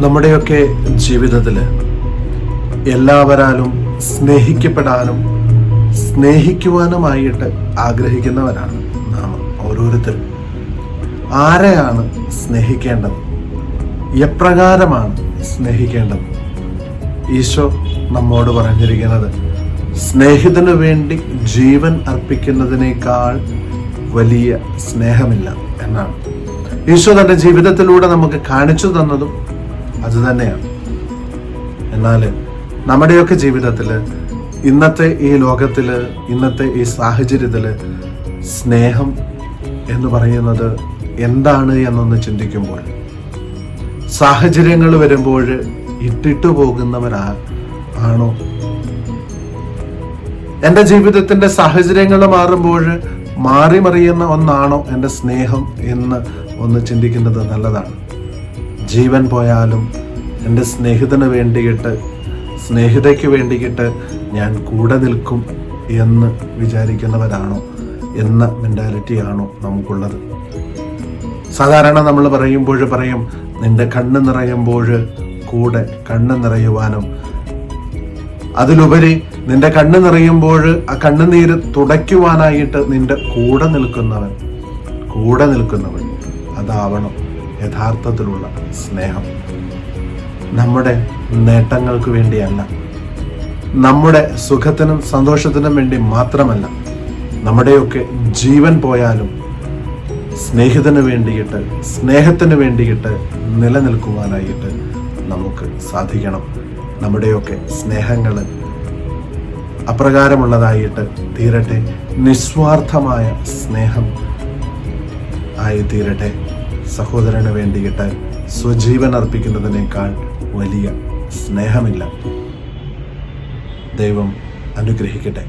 നമ്മുടെയൊക്കെ ജീവിതത്തിൽ എല്ലാവരാലും സ്നേഹിക്കപ്പെടാനും സ്നേഹിക്കുവാനുമായിട്ട് ആഗ്രഹിക്കുന്നവരാണ് നാം ഓരോരുത്തരും. ആരെയാണ് സ്നേഹിക്കേണ്ടത്? എപ്രകാരമാണ് സ്നേഹിക്കേണ്ടത്? ഈശോ നമ്മോട് പറഞ്ഞിരിക്കുന്നത് സ്നേഹിതനു വേണ്ടി ജീവൻ അർപ്പിക്കുന്നതിനേക്കാൾ വലിയ സ്നേഹമില്ല എന്നാണ്. ഈശോ തന്റെ ജീവിതത്തിലൂടെ നമുക്ക് കാണിച്ചു തന്നതും തന്നെയാണ്. എന്നാൽ നമ്മുടെയൊക്കെ ജീവിതത്തിൽ ഇന്നത്തെ ഈ ലോകത്തിൽ ഇന്നത്തെ ഈ സാഹചര്യത്തിൽ സ്നേഹം എന്ന് പറയുന്നത് എന്താണ് എന്നൊന്ന് ചിന്തിക്കുമ്പോൾ സാഹചര്യങ്ങൾ വരുമ്പോൾ ഇട്ടിട്ടു പോകുന്നവരാ ആണോ? എന്റെ ജീവിതത്തിന്റെ സാഹചര്യങ്ങൾ മാറുമ്പോൾ മാറി മറിയുന്ന ഒന്നാണോ എന്റെ സ്നേഹം എന്ന് ഒന്ന് ചിന്തിക്കുന്നത് നല്ലതാണ്. ജീവൻ പോയാലും എന്റെ സ്നേഹിതന് വേണ്ടിയിട്ട് സ്നേഹിതയ്ക്ക് വേണ്ടിയിട്ട് ഞാൻ കൂടെ നിൽക്കും എന്ന് വിചാരിക്കുന്നവരാണോ എന്ന മെന്റാലിറ്റിയാണോ നമുക്കുള്ളത്. സാധാരണ നമ്മൾ പറയുമ്പോൾ പറയും നിന്റെ കണ്ണ് നിറയുമ്പോൾ കൂടെ കണ്ണ് നിറയുവാനും. അതിലുപരി നിന്റെ കണ്ണ് നിറയുമ്പോൾ ആ കണ്ണുനീര് തുടയ്ക്കുവാനായിട്ട് നിന്റെ കൂടെ നിൽക്കുന്നവൻ കൂടെ നിൽക്കുന്നവൻ അതാവണം യഥാർത്ഥത്തിലുള്ള സ്നേഹം. നമ്മുടെ നേട്ടങ്ങൾക്ക് വേണ്ടിയല്ല. നമ്മുടെ സുഖത്തിനും സന്തോഷത്തിനും വേണ്ടി മാത്രമല്ല നമ്മുടെയൊക്കെ ജീവൻ പോയാലും സ്നേഹിതന് വേണ്ടിയിട്ട് സ്നേഹത്തിന് വേണ്ടിയിട്ട് നിലനിൽക്കുവാനായിട്ട് നമുക്ക് സാധിക്കണം. നമ്മുടെയൊക്കെ സ്നേഹങ്ങൾ അപ്രകാരമുള്ളതായിട്ട് തീരട്ടെ. നിസ്വാർത്ഥമായ സ്നേഹം ആയി തീരട്ടെ സഹോദരന് വേണ്ടിയിട്ട് സ്വജീവൻ അർപ്പിക്കുന്നതിനേക്കാൾ വലിയ സ്നേഹമില്ല. ദൈവം അനുഗ്രഹിക്കട്ടെ.